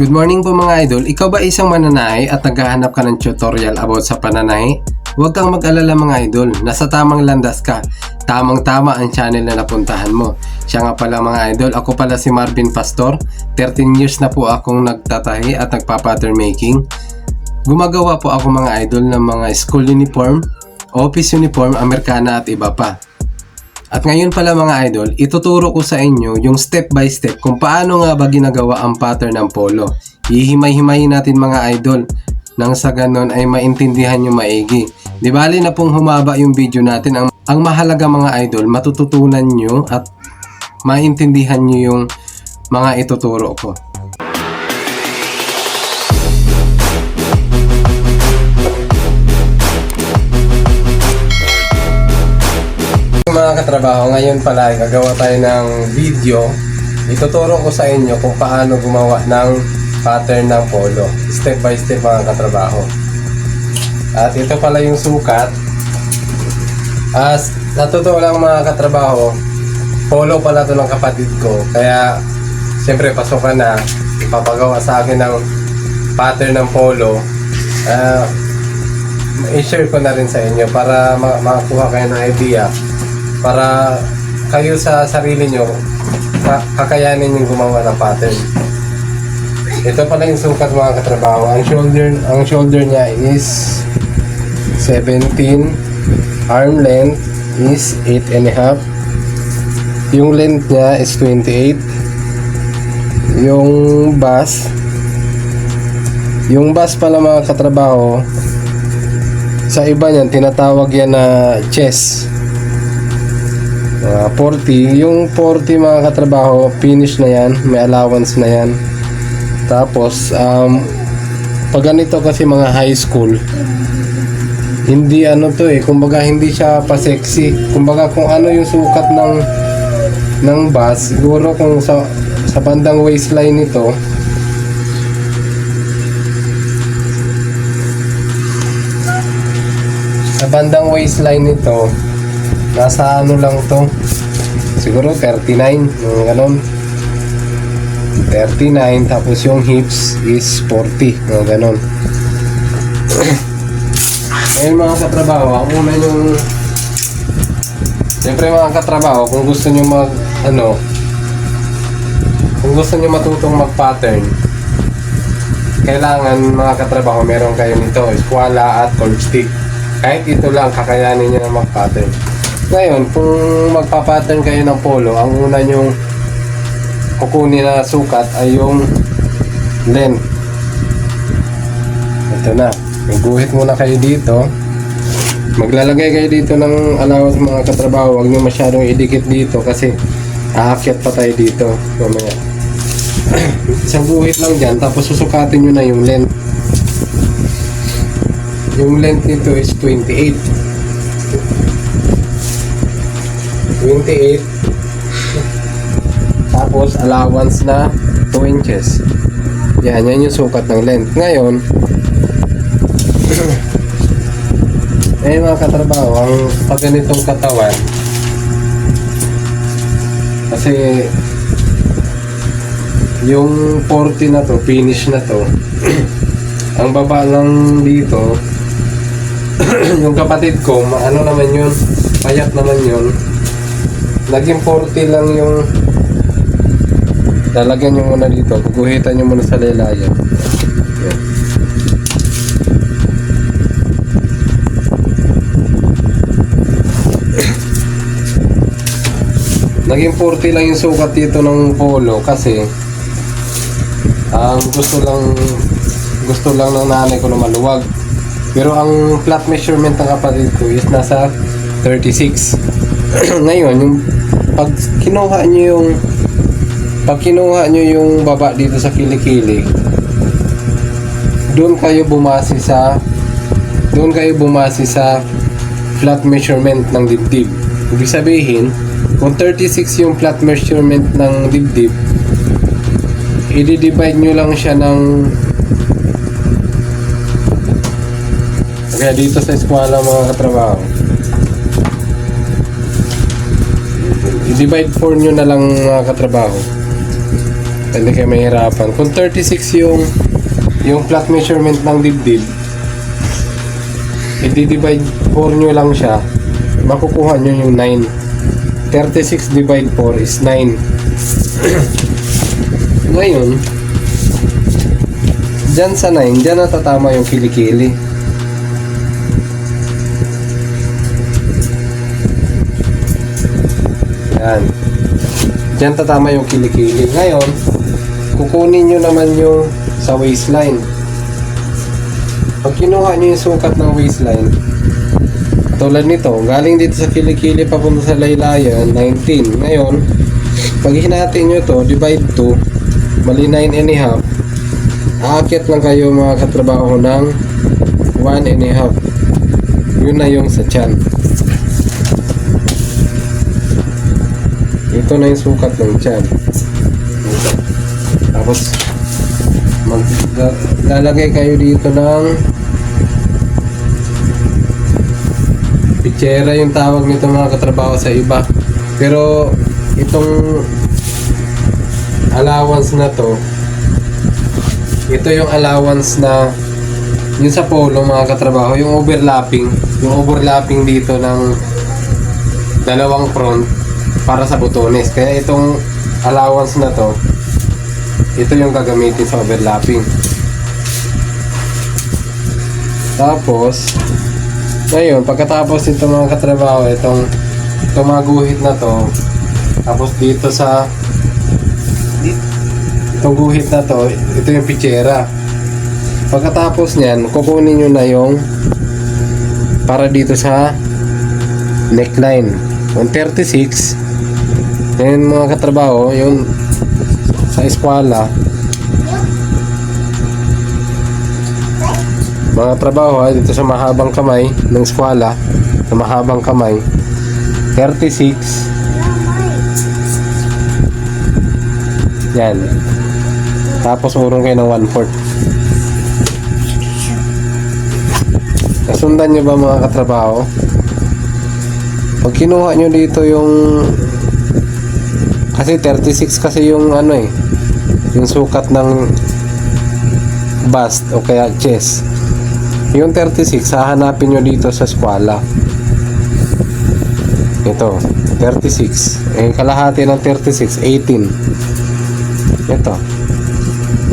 Good morning po mga idol. Ikaw ba isang mananahe at naghahanap ka ng tutorial about sa pananahe? Huwag kang mag-alala mga idol. Nasa tamang landas ka. Tamang-tama ang channel na napuntahan mo. Siya nga pala mga idol. Ako pala si Marvin Pastor. 13 years na po akong nagtatahi at nagpa-pattern making. Gumagawa po ako mga idol ng mga school uniform, office uniform, Amerikana at iba pa. At ngayon pala mga idol, ituturo ko sa inyo yung step by step kung paano nga ba ginagawa ang pattern ng polo. Ihimay-himayin natin mga idol nang sa ganon ay maintindihan nyo maigi. Di bali na pong humaba yung video natin. Ang, ang mahalaga mga idol, matututunan nyo at maintindihan nyo yung mga ituturo ko. Mga katrabaho, ngayon pala ay gagawa tayo ng video. Ituturo ko sa inyo kung paano gumawa ng pattern ng polo. Step by step mga katrabaho. At ito pala yung sukat. As totoo lang mga katrabaho, polo pala to ng kapatid ko. Kaya, siyempre pasokan na. Ipapagawa sa akin ng pattern ng polo. Ah, i-share ko na rin sa inyo para ma- makakuha kayo ng idea para kayo sa sarili nyo ka- kakayanin yung gumawa ng pattern. Ito pala yung sukat mga katrabaho. Ang shoulder, ang shoulder niya is 17. Arm length is 8 and a half. Yung length niya is 28. Yung bust, yung bust pala mga katrabaho, sa iba niyan, tinatawag yan na chest. Mga 40. Yung 40 mga katrabaho, finish na yan. May allowance na yan. Tapos, um, pag ganito kasi mga high school, hindi ano to eh, kumbaga hindi siya pa sexy. Kumbaga kung ano yung sukat ng ng bus, siguro kung sa sa bandang waistline nito, sa bandang waistline nito, nasa ano lang to, siguro 39, yung ganon. 39, tapos yung hips is 40, yung ganon. Ngayon mga katrabaho, ang una yung Siyempre mga katrabaho, kung gusto nyo mag ano kung gusto nyo matutong mag-pattern kailangan mga katrabaho meron kayo nito, eskwala at cord stick. Kahit ito lang, kakayanin nyo na mag-pattern. Ngayon, kung magpa-pattern kayo ng polo, ang una nyong kukunin na sukat ay yung length. Ito na. Guhit muna kayo dito. Maglalagay kayo dito ng allowance mga katrabaho. Huwag nyo masyadong idikit dito kasi aakyat pa tayo dito. Mamaya. Isang guhit lang dyan. Tapos susukatin nyo na yung length. Yung length nito is 28. 28. Tapos allowance na 2 inches. Yan, yan yung sukat ng length. Ngayon, eh mga katrabaho, ang pag ganitong katawan, kasi yung 40 na to, finish na to, ang baba lang dito, yung kapatid ko, ano naman yun, payat naman yun, naging 40 lang yung lalagyan nyo muna dito, guguhitan nyo muna sa lelayan. Yan. Naging 40 lang yung sukat dito ng polo kasi ang gusto lang gusto lang ng nanay ko na maluwag. Pero ang flat measurement ng kapatid ko is nasa 36. Ngayon, yung pag kinuha nyo yung pag kinuha nyo yung baba dito sa kilikili, doon kayo bumase sa doon kayo bumase sa flat measurement ng dibdib. Ibig sabihin, kung 36 yung flat measurement ng dibdib, i-divide nyo lang siya ng kaya dito sa eskwala mga katrabaho i-divide 4 nyo na lang mga katrabaho Hindi kayo mahirapan. Kung 36 yung yung flat measurement ng dibdib, i-divide 4 nyo lang siya, makukuha nyo yung 9. 36 divide 4 is 9. Ngayon, dyan sa 9, dyan natatama yung kilikili. Yan. Diyan tatama yung kilikili. Ngayon, kukunin nyo naman yung sa waistline. Pag kinuha nyo yung sukat ng waistline, tulad nito, galing dito sa kilikili papunta sa laylayan, 19. Ngayon, pag hinati nyo to, divide 2, mali 9 and a half, aakyat lang kayo mga katrabaho ng 1 and a half. Yun na yung sa tiyan. Ito na yung sukat ng tiyan. Tapos, mag ga- lalagay kayo dito ng pichera yung tawag nito mga katrabaho sa iba. Pero, itong allowance na to, ito yung allowance na yung sa polo mga katrabaho, yung overlapping, yung overlapping dito ng dalawang front para sa butones. Kaya itong allowance na to, ito yung gagamitin sa overlapping. Tapos, ngayon, pagkatapos itong mga katrabaho, itong, itong na to, tapos dito sa itong guhit na to, ito yung pichera. Pagkatapos niyan, kukunin nyo na yung para dito sa neckline. 136 Then mga katrabaho, yun sa eskwela. Mga trabaho ay dito sa mahabang kamay ng eskwela, sa mahabang kamay 36 Yan. Tapos urong kayo ng 1/4. Nasundan nyo ba mga katrabaho? Pag kinuha nyo dito yung kasi 36 kasi yung ano eh yung sukat ng bust o kaya chest yung 36 hahanapin nyo dito sa skwala. Ito 36 eh kalahati ng 36 18 ito.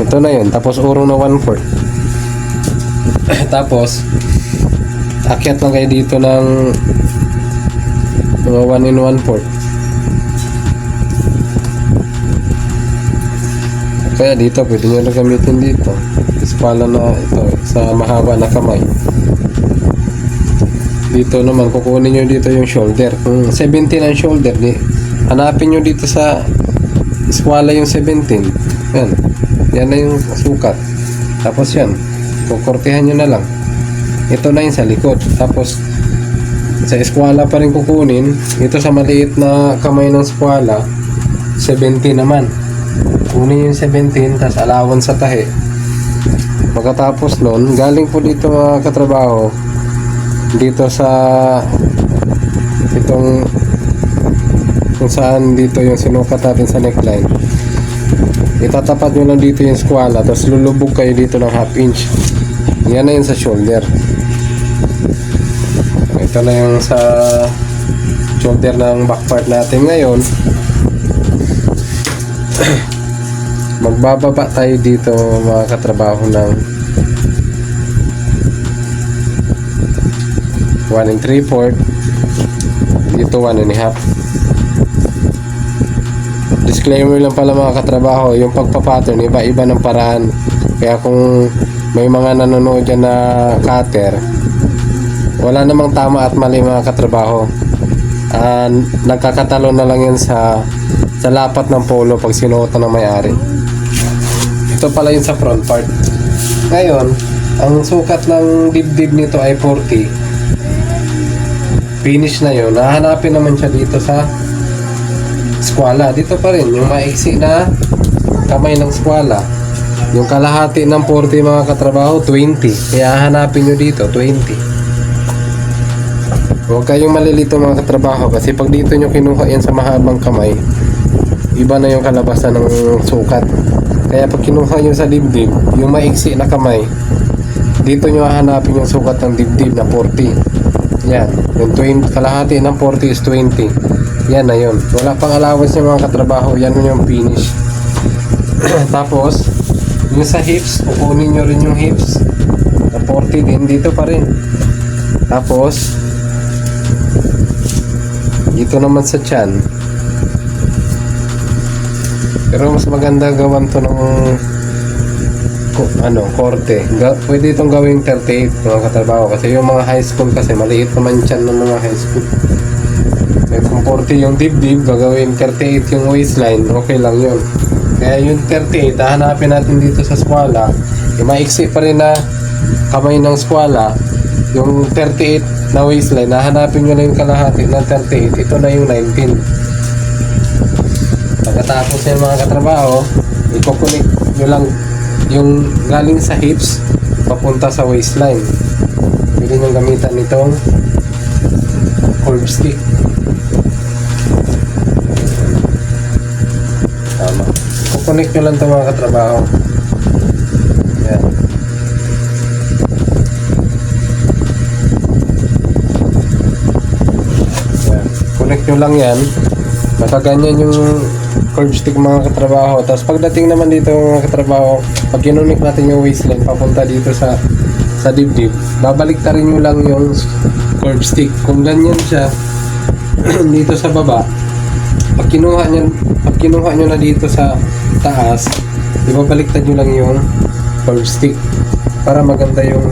Ito na yun tapos urong na 1/4 tapos akyat lang kayo dito ng mga 1 in 1/4 Kaya dito, pwede nyo na dito. Espala na ito, sa mahaba na kamay. Dito naman, kukunin nyo dito yung shoulder. Kung 17 ang shoulder, di, hanapin nyo dito sa eskwala yung 17. Yan. Yan na yung sukat. Tapos yan. Kukortihan nyo na lang. Ito na yung sa likod. Tapos, sa eskwala pa rin kukunin. Ito sa maliit na kamay ng eskwala, 17 naman. Kunin yung 17, tas allowance sa tahi. Pagkatapos nun, galing po dito mga katrabaho, dito sa itong kung saan dito yung sinukat natin sa neckline. Itatapat nyo lang dito yung skwala, tapos lulubog kayo dito ng half inch. Yan na yun sa shoulder. Ito na yung sa shoulder ng back part natin ngayon. magbababa tayo dito mga katrabaho ng 1 and 3 4 dito 1 and half. Disclaimer lang pala mga katrabaho yung pagpapattern iba iba ng paraan. Kaya kung may mga nanonood dyan na cutter wala namang tama at mali mga katrabaho. Ah, nagkakatalo na lang yan sa sa lapat ng polo pag sinuotan ng may-ari ito pala yung sa front part. Ngayon, ang sukat ng dibdib nito ay 40. Finish na yun. Nahanapin naman siya dito sa skwala. Dito pa rin, yung maiksi na kamay ng skwala. Yung kalahati ng 40 mga katrabaho, 20. Kaya hanapin nyo dito, 20. Huwag kayong malilito mga katrabaho kasi pag dito nyo kinuha yan sa mahabang kamay, iba na yung kalabasan ng sukat. Kaya pag kinuha nyo sa dibdib, yung maiksi na kamay, dito nyo hahanapin yung sukat ng dibdib na 40. Yan. Yung 20, kalahati ng 40 is 20. Yan na yun. Wala pang allowance yung mga katrabaho. Yan yung finish. Tapos, yung sa hips, kukunin nyo rin yung hips. Na 40 din. Dito pa rin. Tapos, dito naman sa chan. Pero mas maganda gawan to ng ano, korte. Ga, pwede itong gawing 38 mga katrabaho kasi yung mga high school kasi maliit naman chan ng mga high school. Eh, kung 40 yung dibdib, gagawin 38 yung waistline, okay lang yun. Kaya yung 38, hahanapin natin dito sa skwala, yung maiksi pa rin na kamay ng skwala, yung 38 na waistline, hahanapin nyo lang yung kalahati ng 38, ito na yung 19. Pagkatapos yung mga katrabaho, ikukunik nyo lang yung galing sa hips papunta sa waistline. Pwede nyo gamitan nitong curve stick. Tama. Kukunik nyo lang ito mga katrabaho. Yan. Connect nyo lang yan. Nakaganyan yung curve stick mga katrabaho. Tapos pagdating naman dito mga katrabaho, pag kinunik natin yung waistline papunta dito sa sa dibdib, babalik rin nyo lang yung curve stick. Kung ganyan siya, dito sa baba, pag kinuha nyo, pag kinuha nyo na dito sa taas, ibabaliktad nyo lang yung curve stick para maganda yung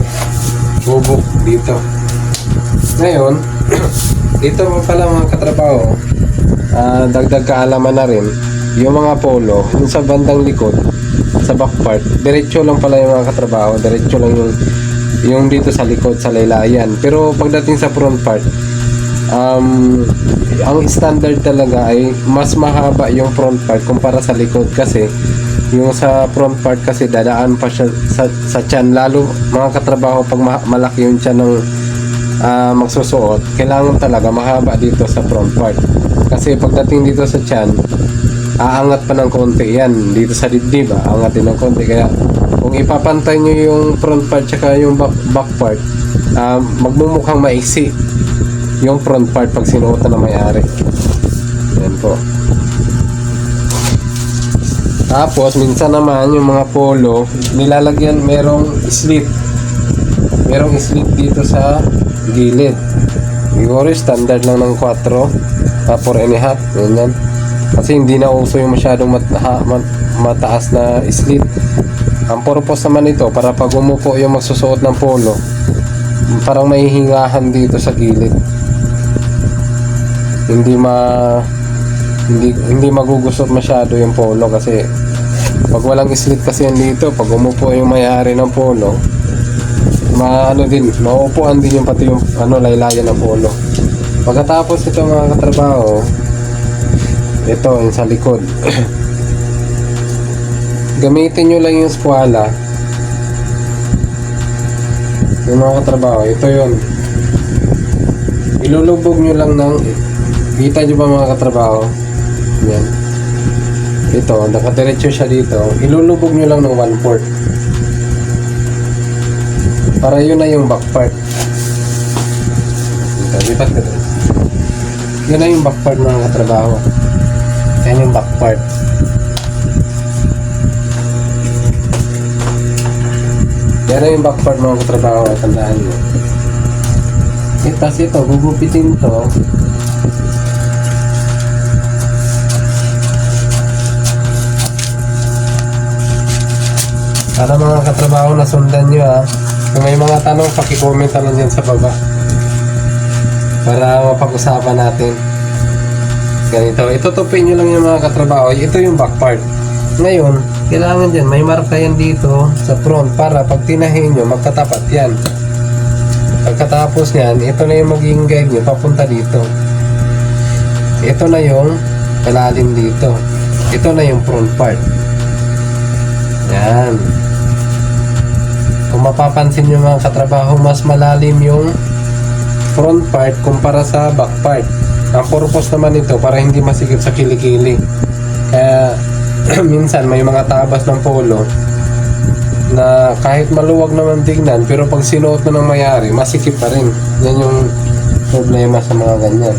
bubok dito. Ngayon, dito mo pala mga katrabaho, ah, dagdag kaalaman na rin, yung mga polo, yung sa bandang likod, sa back part, diretso lang pala yung mga katrabaho, diretso lang yung yung dito sa likod sa laylayan. Pero pagdating sa front part, um, ang standard talaga ay mas mahaba yung front part kumpara sa likod kasi yung sa front part kasi dadaan pa siya sa, sa tiyan lalo mga katrabaho pag ma- malaki yung tiyan ng ah, magsusuot kailangan talaga mahaba dito sa front part kasi pagdating dito sa tiyan aangat pa ng konti yan dito sa dibdib ah, aangat din ng konti kaya kung ipapantay nyo yung front part tsaka yung back, back part ah, magmumukhang maiksi yung front part pag sinuotan na may-ari. Yan po. Tapos, minsan naman, yung mga polo, nilalagyan, merong slit. Merong slit dito sa gilid. Siguro, standard lang ng 4, uh, 4 and a half, ganyan. Kasi hindi na uso yung masyadong mat, ha, mat- mataas na slit. Ang purpose naman ito, para pag umupo yung magsusuot ng polo, parang may hingahan dito sa gilid hindi ma hindi hindi magugusot masyado yung polo kasi pag walang slit kasi yan dito pag umupo yung may-ari ng polo maano din maupuan din yung pati yung ano laylayan ng polo pagkatapos ito mga katrabaho ito yung sa likod. Gamitin nyo lang yung skwala. Yung mga katrabaho ito yun. Ilulubog nyo lang ng kita nyo ba mga katrabaho? Yan. Ito nakadiretso siya dito. Ilulubog nyo lang ng 1 port para yun na yung back part. Ito lipat ka yun na yung back part mga katrabaho yan yung back part na yung back part mga katrabaho tandaan nyo eh, tas ito, gugupitin to. Para mga katrabaho na sundan nyo ha. Kung may mga tanong, pakicomment na lang yan sa baba. Para mapag-usapan natin. Ganito. Itutupin nyo lang yung mga katrabaho. Ito yung back part. Ngayon, kailangan dyan, may marka yan dito sa front para pag tinahin nyo, magkatapat yan. Pagkatapos niyan, ito na yung magiging guide nyo papunta dito. Ito na yung kalalim dito. Ito na yung front part. Yan. Kung mapapansin nyo mga katrabaho, mas malalim yung front part kumpara sa back part. Ang purpose naman nito para hindi masikip sa kilikili. Kaya minsan may mga tabas ng polo na kahit maluwag naman tingnan pero pag sinuot mo ng mayari, masikip pa rin. Yan yung problema sa mga ganyan.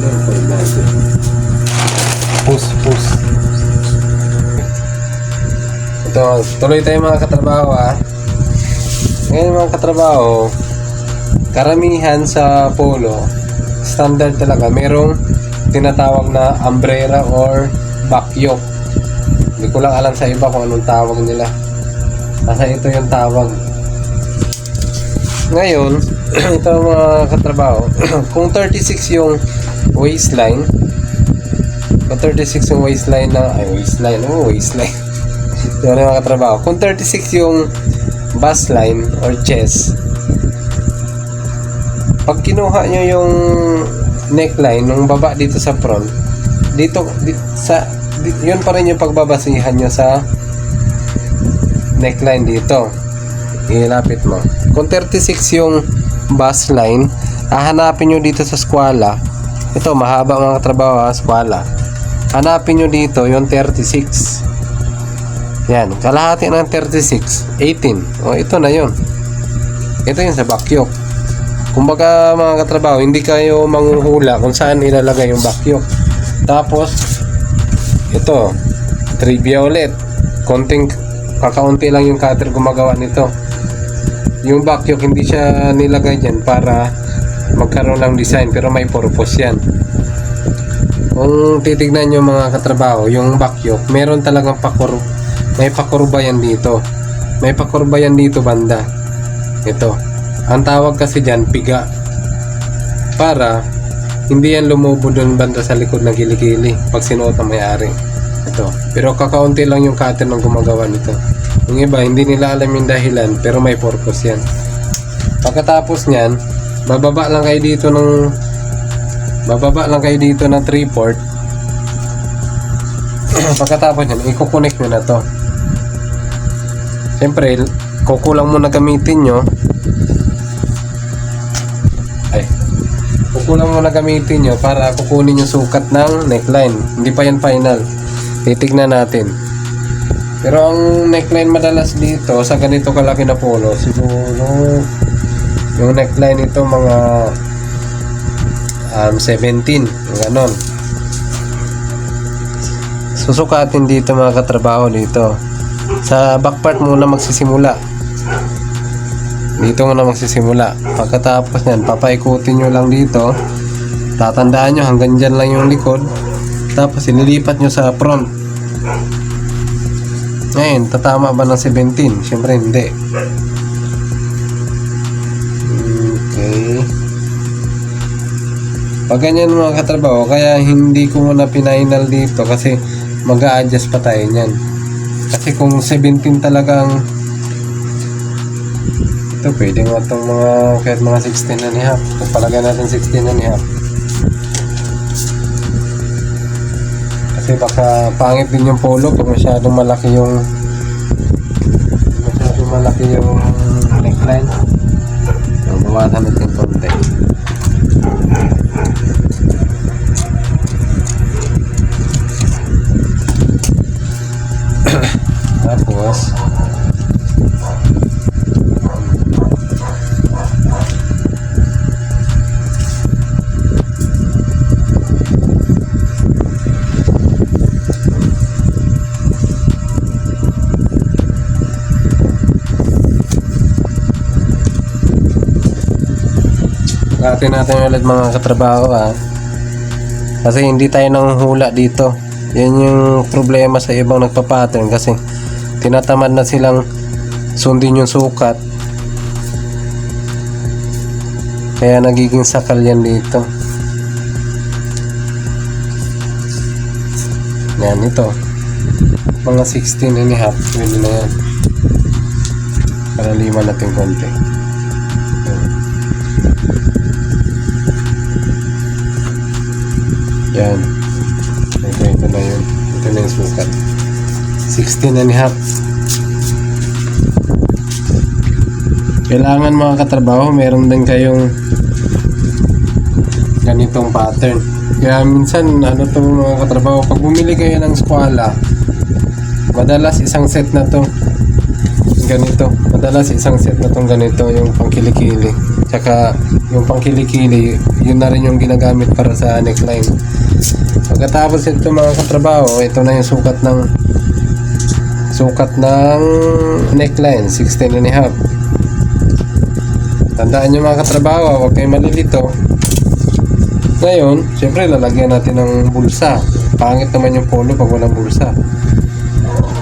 Ano? Push, push. Ito, tuloy tayo mga katrabaho ah. Ngayon mga katrabaho, karamihan sa polo, standard talaga, merong tinatawag na umbrella or back yoke. Hindi ko lang alam sa iba kung anong tawag nila. Basta ito yung tawag. Ngayon, ito mga katrabaho, kung 36 yung waistline, kung 36 yung waistline na, ay waistline, oh waistline. Yung mga katrabaho. Kung 36 yung bust line or chest, pag kinuha nyo yung neckline ng baba dito sa front, dito, di, sa, di, yun pa rin yung pagbabasihan nyo sa neckline dito. Ilapit mo. Kung 36 yung bust line, hahanapin nyo dito sa skwala. Ito, mahaba mga trabaho ha, skwala. Hanapin nyo dito yung 36. Yan, kalahati ng 36, 18. O, ito na yun. Ito yung sa bakyok. Kumbaga mga katrabaho, hindi kayo manghuhula kung saan ilalagay yung bakyok. Tapos, ito, trivia ulit. Konting, kakaunti lang yung cutter gumagawa nito. Yung bakyok, hindi siya nilagay dyan para magkaroon ng design, pero may purpose yan. Kung titignan nyo mga katrabaho, yung bakyok, meron talagang pakur may pakurba yan dito. May pakurba yan dito banda. Ito. Ang tawag kasi dyan, piga. Para hindi yan lumubo doon banda sa likod na gili-gili pag sinuot ng may-ari. Ito. Pero kakaunti lang yung cutter ng gumagawa nito. Yung iba, hindi nila alam yung dahilan pero may purpose yan. Pagkatapos niyan, bababa lang kayo dito ng bababa lang kayo dito ng 3 port pagkatapos yan, i-connect nyo na to Siyempre, kukulang muna gamitin nyo. Ay. Kukulang muna gamitin nyo para kukunin yung sukat ng neckline. Hindi pa yan final. Titignan natin. Pero ang neckline madalas dito sa ganito kalaki na polo, siguro yung neckline ito mga um, 17. Yung ganon. Susukatin dito mga katrabaho dito sa back part muna magsisimula. Dito muna magsisimula. Pagkatapos nyan papaikutin nyo lang dito. Tatandaan nyo hanggang dyan lang yung likod. Tapos inilipat nyo sa front. Ngayon tatama ba ng 17 syempre hindi. Okay. Pag ganyan mga katrabaho kaya hindi ko muna pinainal dito kasi mag adjust pa tayo nyan kasi kung 17 talagang ito pwede nga itong mga kahit mga 16 and a half kung palagay natin 16 and a half kasi baka pangit din yung polo kung masyadong malaki yung masyadong malaki yung neckline. So, bawasan natin konti Natin natin ulit mga katrabaho ah. Kasi hindi tayo nang hula dito. Yan yung problema sa ibang nagpa-pattern kasi tinatamad na silang sundin yung sukat. Kaya nagiging sakal yan dito. Yan ito. Mga 16 and a half. Pwede na yan. Para lima natin konti. Yan. Ito, ito na yun. Ito na yung sukat. 16 and a half. Kailangan mga katrabaho, meron din kayong ganitong pattern. Kaya minsan, ano to mga katrabaho, pag bumili kayo ng skwala, madalas isang set na to ganito. Madalas isang set na tong ganito, yung pangkilikili. Tsaka yung pangkilikili, yun na rin yung ginagamit para sa neckline. Pagkatapos ito mga katrabaho, ito na yung sukat ng sukat ng neckline, 16 and a half. Tandaan nyo mga katrabaho, huwag kayong malilito. Ngayon, syempre lalagyan natin ng bulsa. Pangit naman yung polo pag walang bulsa.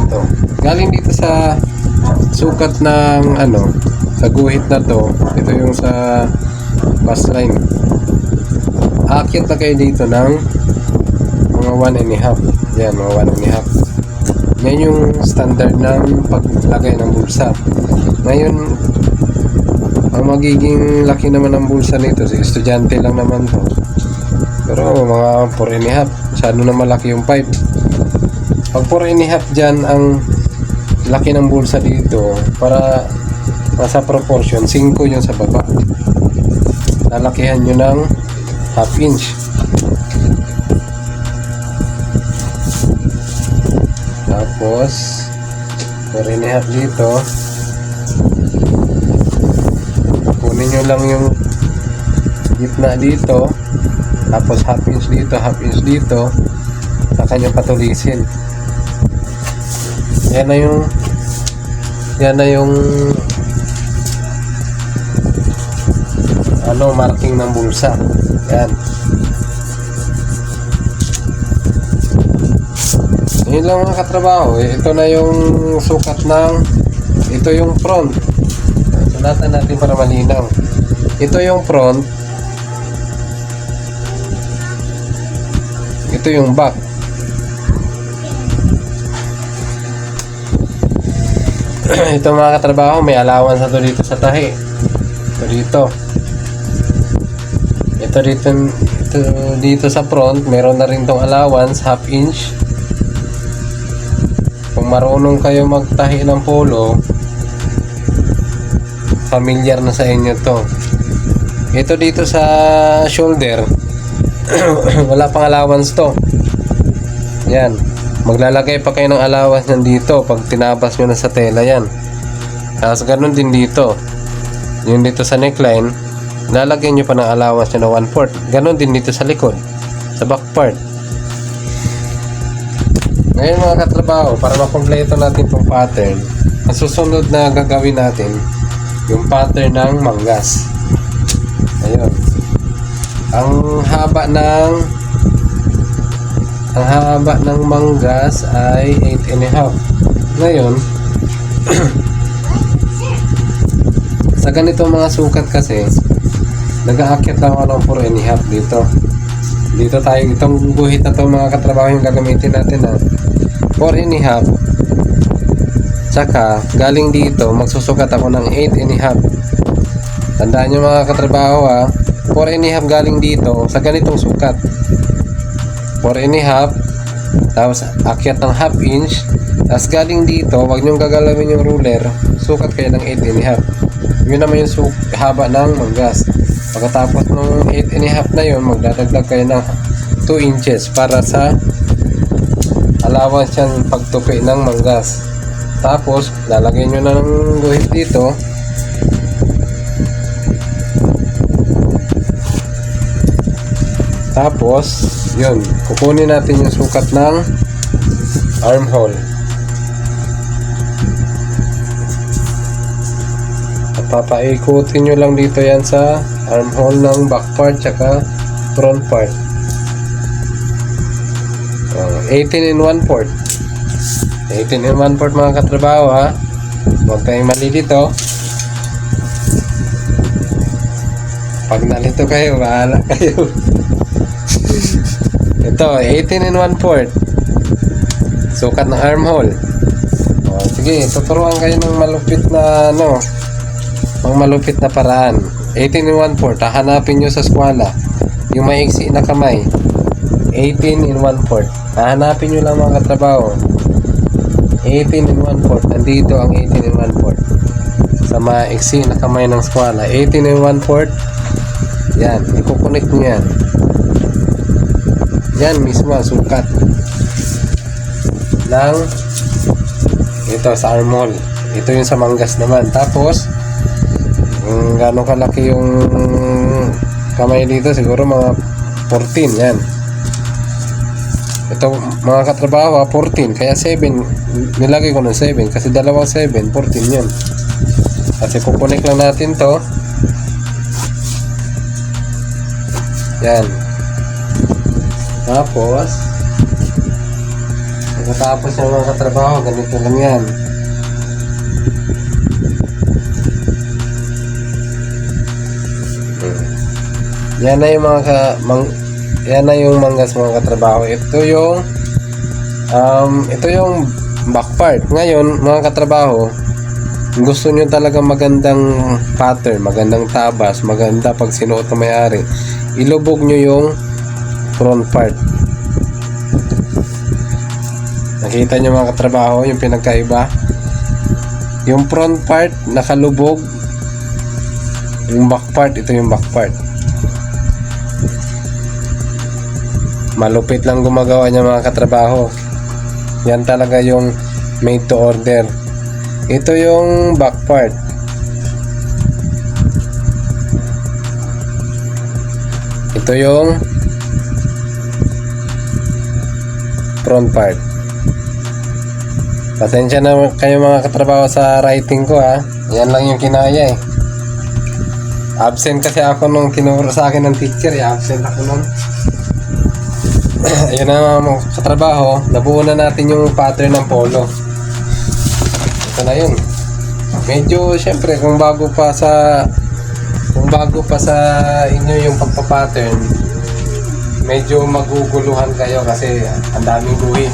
Ito. Galing dito sa sukat ng ano, sa guhit na to. Ito yung sa bus line. Aakyat na kayo dito ng mga 1 and a half. Yan, mga 1 and a half. Yan yung standard ng paglagay ng bulsa. Ngayon, ang magiging laki naman ng bulsa nito, si estudyante lang naman to. Pero mga 4 and a half, masyado na malaki yung 5. Pag 4 and a half dyan, ang laki ng bulsa dito, para nasa proportion, 5 yun sa baba. Lalakihan nyo ng half inch. Tapos, 4 and dito. Kunin nyo lang yung gitna dito. Tapos half inch dito, half inch dito. Saka nyo patulisin. Yan na yung yan na yung ano marking ng bulsa. Yan. Yun lang mga katrabaho. eh. Ito na yung sukat ng ito yung front. Sulatan natin para malinaw. Ito yung front. Ito yung back. ito mga katrabaho, may allowance na to dito sa tahi. Ito dito. Ito dito, ito dito sa front, meron na rin tong allowance, half inch. Marunong kayo magtahi ng polo, familiar na sa inyo to. Ito dito sa shoulder, wala pang allowance to. Yan. Maglalagay pa kayo ng allowance yan dito pag tinabas nyo na sa tela yan. Tapos ganun din dito. Yung dito sa neckline, lalagyan nyo pa ng allowance nyo na 1 fourth. Ganun din dito sa likod. Sa back part. Ngayon mga katrabaho, para makompleto natin itong pattern, ang susunod na gagawin natin, yung pattern ng manggas. Ayun. Ang haba ng ang haba ng manggas ay 8 and a half. Ngayon, sa ganito mga sukat kasi, nag-aakyat lang ako ng 4 and a half dito. Dito tayo, itong buhit na to mga katrabaho yung gagamitin natin ha. 4 and a half. Tsaka, galing dito, magsusukat ako ng 8 and a half. Tandaan nyo mga katrabaho ha, 4 and a half galing dito sa ganitong sukat. 4 and a half tapos akyat ng half inch tapos galing dito wag nyong gagalawin yung ruler sukat kayo ng 8 and a half yun naman yung haba ng manggas pagkatapos ng 8 and a half na yun magdadagdag kayo ng 2 inches para sa allowance yan pagtupi ng manggas tapos lalagyan nyo na ng guhit dito Tapos, yun, kukunin natin yung sukat ng armhole. At papaikutin nyo lang dito yan sa armhole ng back part tsaka front part. Oh, 18 in 1 port. 18 in 1 port mga katrabaho ha. Huwag kayong mali dito. Pag nalito kayo, bahala kayo. Ito, 18 in 1 port. Sukat ng armhole. O, sige, tuturuan kayo ng malupit na ano, mga malupit na paraan. 18 in 1 port, hahanapin nyo sa skwala. Yung maiksi na kamay. 18 in 1 port. Hahanapin nyo lang mga katrabaho. 18 in 1 port. Nandito ang 18 in 1 port. sa maiksi na kamay ng skwala. 18 and 1 fourth. Yan, ikukunik nyo yan. Yan mismo ang sukat ng ito sa armol. Ito yung sa manggas naman. Tapos, kung gaano kalaki yung kamay dito, siguro mga 14 yan. Ito mga katrabaho, ah, 14. Kaya 7, nilagay ko ng 7. Kasi dalawang 7, 14 yan. Kasi kukunik lang natin to. Yan. Tapos, pagkatapos ng mga katrabaho, ganito lang yan. Yan na yung mga ka, mang, yan na yung manggas mga katrabaho. Ito yung um, ito yung back part. Ngayon, mga katrabaho, gusto nyo talaga magandang pattern, magandang tabas, maganda pag sinuot ng may-ari, ilubog nyo yung front part. Nakita nyo mga katrabaho, yung pinagkaiba? Yung front part, nakalubog. Yung back part, ito yung back part. Malupit lang gumagawa niya mga katrabaho. Yan talaga yung made to order. Ito yung back part. Ito yung front part. Pasensya na kayo mga katrabaho sa writing ko ha. Yan lang yung kinaya eh. Absent kasi ako nung tinuro sa akin ng teacher eh. Absent ako nun. Ayun na mga katrabaho. Nabuo na natin yung pattern ng polo. Ito na yun. Medyo syempre kung bago pa sa kung bago pa sa inyo yung pagpa-pattern medyo maguguluhan kayo kasi ang daming guhit.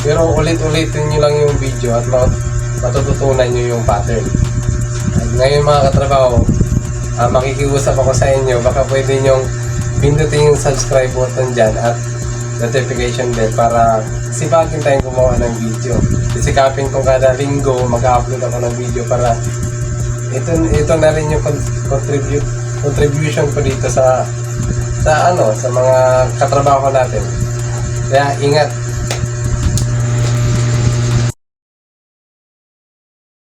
Pero ulit-ulitin nyo lang yung video at mat- matututunan nyo yung pattern. At ngayon mga katrabaho, ah, makikiusap ako sa inyo, baka pwede nyong pindutin yung subscribe button dyan at notification bell para sipagin tayong gumawa ng video. Sisikapin ko kada linggo mag-upload ako ng video para ito ito na rin yung con- contribute contribution ko dito sa sa ano sa mga katrabaho natin. Kaya ingat